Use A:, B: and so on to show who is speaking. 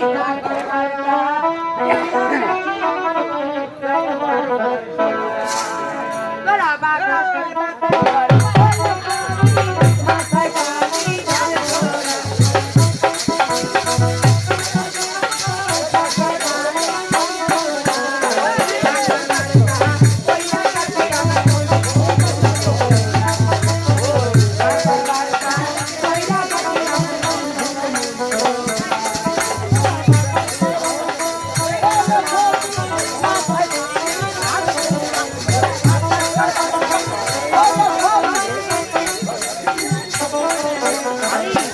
A: Bye. Thank you.